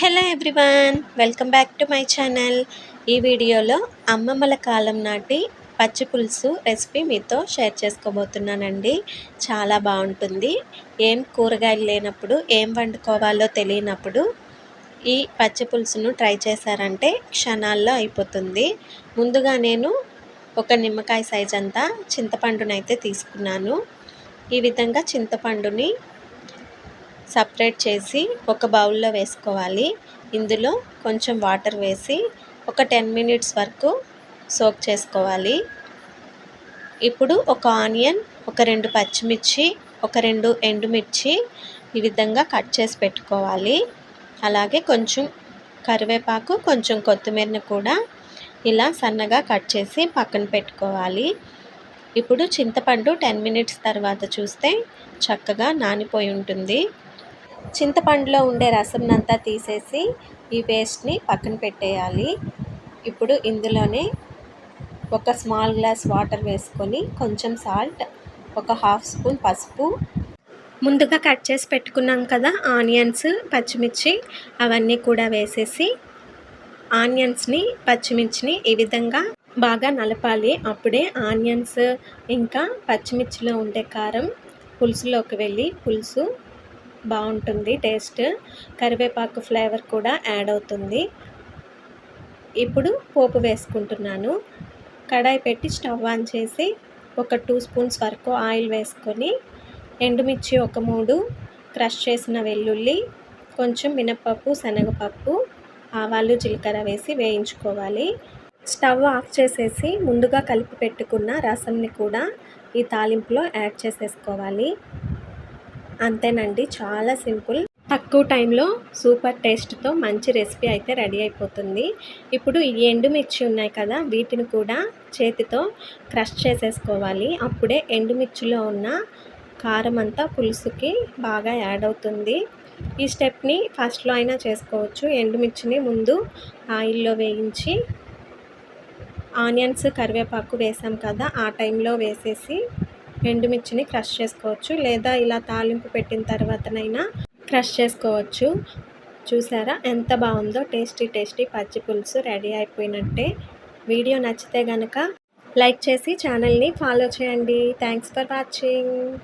Hello everyone welcome back to my channel. ఈ వీడియోలో అమ్మమ్మల కాలం నాటి పచ్చి పులుసు రెసిపీ మీతో షేర్ చేసుకోబోతున్నానండి. చాలా బాగుంటుంది. ఏం కూరగాయలు లేనప్పుడు ఏం వండుకోవాలో తెలియనప్పుడు ఈ పచ్చి పులుసును ట్రై చేశారంటే క్షణాల్లో అయిపోతుంది. ముందుగా నేను ఒక నిమ్మకాయ సైజ్ అంతా చింతపండునైతే తీసుకున్నాను. ఈ విధంగా చింతపండుని సపరేట్ చేసి ఒక బౌల్లో వేసుకోవాలి. ఇందులో కొంచెం వాటర్ వేసి ఒక టెన్ మినిట్స్ వరకు సోక్ చేసుకోవాలి. ఇప్పుడు ఒక ఆనియన్ ఒక రెండు పచ్చిమిర్చి ఒక రెండు ఎండుమిర్చి ఈ విధంగా కట్ చేసి పెట్టుకోవాలి. అలాగే కొంచెం కరివేపాకు కొంచెం కొత్తిమీరను కూడా ఇలా సన్నగా కట్ చేసి పక్కన పెట్టుకోవాలి. ఇప్పుడు చింతపండు టెన్ మినిట్స్ తర్వాత చూస్తే చక్కగా నానిపోయి ఉంటుంది. చింతపండులో ఉండే రసంనంతా తీసేసి ఈ పేస్ట్ని పక్కన పెట్టేయాలి. ఇప్పుడు ఇందులోనే ఒక స్మాల్ గ్లాస్ వాటర్ వేసుకొని కొంచెం సాల్ట్ ఒక హాఫ్ స్పూన్ పసుపు. ముందుగా కట్ చేసి పెట్టుకున్నాం కదా ఆనియన్స్ పచ్చిమిర్చి అవన్నీ కూడా వేసేసి ఆనియన్స్ని పచ్చిమిర్చిని ఈ విధంగా బాగా నలపాలి. అప్పుడే ఆనియన్స్ ఇంకా పచ్చిమిర్చిలో ఉండే కారం పులుసులోకి వెళ్ళి పులుసు బాగుంటుంది టేస్ట్. కరివేపాకు ఫ్లేవర్ కూడా యాడ్ అవుతుంది. ఇప్పుడు పోపు వేసుకుంటున్నాను. కడాయి పెట్టి స్టవ్ ఆన్ చేసి ఒక టూ స్పూన్స్ వరకు ఆయిల్ వేసుకొని ఎండుమిర్చి ఒక మూడు క్రష్ చేసిన వెల్లుల్లి కొంచెం మినపప్పు శనగపప్పు ఆవాలు జీలకర్ర వేసి వేయించుకోవాలి. స్టవ్ ఆఫ్ చేసేసి ముందుగా కలిపి పెట్టుకున్న రసంని కూడా ఈ తాలింపులో యాడ్ చేసేసుకోవాలి. అంతేనండి చాలా సింపుల్. తక్కువ టైంలో సూపర్ టేస్ట్తో మంచి రెసిపీ అయితే రెడీ అయిపోతుంది. ఇప్పుడు ఈ ఎండుమిర్చి ఉన్నాయి కదా వీటిని కూడా చేతితో క్రష్ చేసేసుకోవాలి. అప్పుడే ఎండుమిర్చిలో ఉన్న కారం అంతా పులుసుకి బాగా యాడ్ అవుతుంది. ఈ స్టెప్ని ఫస్ట్లో అయినా చేసుకోవచ్చు. ఎండుమిర్చిని ముందు ఆయిల్లో వేయించి ఆనియన్స్ కరివేపాకు వేసాం కదా ఆ టైంలో వేసేసి ఎండుమిర్చిని క్రష్ చేసుకోవచ్చు లేదా ఇలా తాలింపు పెట్టిన తర్వాతనైనా క్రష్ చేసుకోవచ్చు. చూసారా? ఎంత బాగుందో? టేస్టీ టేస్టీ పచ్చి పులుసు రెడీ అయిపోయినట్టే. వీడియో నచ్చితే కనుక లైక్ చేసి ఛానల్ని ఫాలో చేయండి. Thanks for watching.